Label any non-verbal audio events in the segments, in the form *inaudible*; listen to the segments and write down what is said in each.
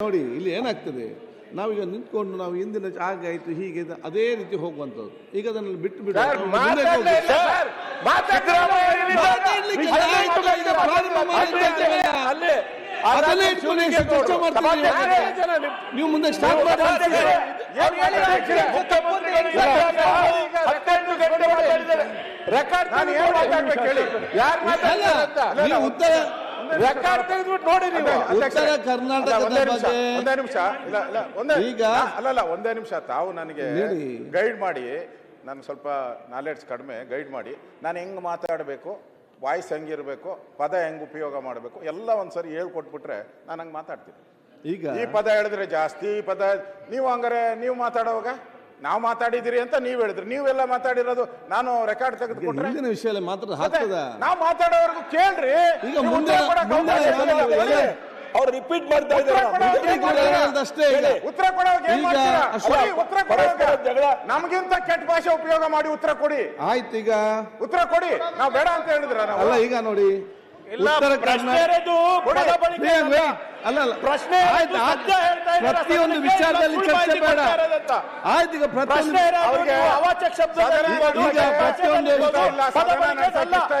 ನೋಡಿ ಇಲ್ಲಿ ಏನಾಗ್ತದೆ? ನಾವೀಗ ನಿಂತ್ಕೊಂಡು ನಾವು ಹಿಂದಿನ ಆಯ್ತು ಹೀಗೆ ಅದೇ ರೀತಿ ಹೋಗುವಂಥದ್ದು. ಈಗ ಅದನ್ನು ಬಿಟ್ಟು ಬಿಟ್ಟು ನಾವು ಮುಂದೆ ಸ್ಟಾರ್ಟ್. ರೆಕಾರ್ಡ್ ಉತ್ತರ ರೆಕಾರ್ಡ್ ತೆಗೆದ್ಬಿಟ್ಟು ನೋಡಿ ನೀವು. ಉತ್ತರ ಕರ್ನಾಟಕದ ಒಂದೇ ನಿಮಿಷ ಒಂದೇ ನಿಮಿಷ. ಇಲ್ಲ ಇಲ್ಲ ಒಂದೇ ಈಗ- ಅಲ್ಲ ಅಲ್ಲ ಒಂದೇ ನಿಮಿಷ. ತಾವು ನನಗೆ ಗೈಡ್ ಮಾಡಿ ನಾನು ಸ್ವಲ್ಪ ನಾಲೆಡ್ಜ್ ಕಡಿಮೆ ಗೈಡ್ ಮಾಡಿ. ನಾನು ಹೆಂಗ್ ಮಾತಾಡಬೇಕು ವಾಯ್ಸ್ ಹೆಂಗಿರ್ಬೇಕು ಪದ ಹೆಂಗ್ ಉಪಯೋಗ ಮಾಡಬೇಕು ಎಲ್ಲ ಒಂದ್ಸರಿ ಹೇಳ್ಕೊಟ್ಬಿಟ್ರೆ ನಾನು ಹಂಗೆ ಮಾತಾಡ್ತೀನಿ. ಈಗ ಈ ಪದ ಹೇಳಿದ್ರೆ ಜಾಸ್ತಿ ಈ ಪದ ನೀವು ಹಂಗಾರೆ ನೀವು ಮಾತಾಡುವಾಗ? ನಾವು ಮಾತಾಡಿದಿರಿ ಅಂತ ನೀವು ಹೇಳಿದ್ರಿ. ನೀವೆಲ್ಲ ಮಾತಾಡಿರೋದು ನಾನು ರೆಕಾರ್ಡ್ ತೆಗೆದುಕೊಂಡ್ರೆ ಹಿಂದಿನ ವಿಷಯ ಮಾತ್ರ ಹಾಕ್ತದ? ನಾವು ಮಾತಾಡೋವರೆಗೂ ಕೇಳ್ರಿ. ಈಗ ಮುಂದೆ ಅವ್ರು ರಿಪೀಟ್ ಮಾಡ್ತಾ ಇದ್ದಾರೆ. ಉತ್ತರ ಜಗಳ. ನಮಗಿಂತ ಕೆಟ್ಟ ಭಾಷೆ ಉಪಯೋಗ ಮಾಡಿ ಉತ್ತರ ಕೊಡಿ. ಆಯ್ತು ಈಗ. ಉತ್ತರ ಕೊಡಿ. ನಾವು ಬೇಡ ಅಂತ ಹೇಳಿದ್ರ ನಾವು? ಅಲ್ಲ ಈಗ ನೋಡಿ. ಉತ್ತರ ಪ್ರಶ್ನೆ ಅಲ್ಲ. ಅಲ್ಲ. ಪ್ರಶ್ನೆ ಪ್ರತಿಯೊಂದು ವಿಚಾರದಲ್ಲಿ ಚರ್ಚೆ ಬೇಡ. ಆಯ್ತು ಈಗ ಪ್ರತಿಯೊಂದು ಪ್ರಶ್ನೆ ಅವಾಚ್ಯ ಈಗ ಪ್ರತಿಯೊಂದು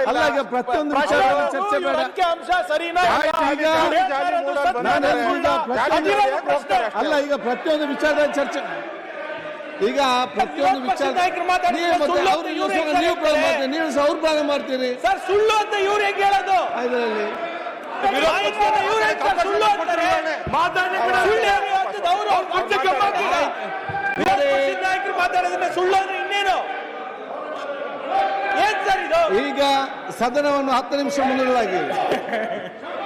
ಅಲ್ಲ. ಈಗ ಪ್ರತಿಯೊಂದು ವಿಚಾರದಲ್ಲಿ ಚರ್ಚೆ ಬೇಡ. ಅಂಶ ಸರಿನಾ ಈಗ? ಪ್ರಶ್ನೆ- ಅಲ್ಲ. ಈಗ ಪ್ರತಿಯೊಂದು ವಿಚಾರದಲ್ಲಿ ಚರ್ಚೆ ಈಗ ಪ್ರತಿಯೊಂದು ವಿಚಾರ ನೀವು ನೀವು ಸಹ ನೀವು ಪ್ರಾರಂಭ ಮಾಡ್ತೀರಿ ನೀವು ಸಹ ಅವ್ರು ಪ್ರಾರಂಭ ಮಾಡ್ತೀರಿ. ಸರ್ ಸುಳ್ಳು ಅಂತ ಇವ್ರು ಹೇಗೆ ಹೇಳೋದು? ಇದರಲ್ಲಿ ನಾಯಕರು ಮಾತಾಡೋದನ್ನ ಸುಳ್ಳು ಅಂದ್ರೆ ಇನ್ನೇನು? ಏನ್ ಸರ್ ಇದು? ಈಗ ಸದನವನ್ನು ಹತ್ತು ನಿಮಿಷ ಮುಂದೂಡಲಾಗಿದೆ. *laughs*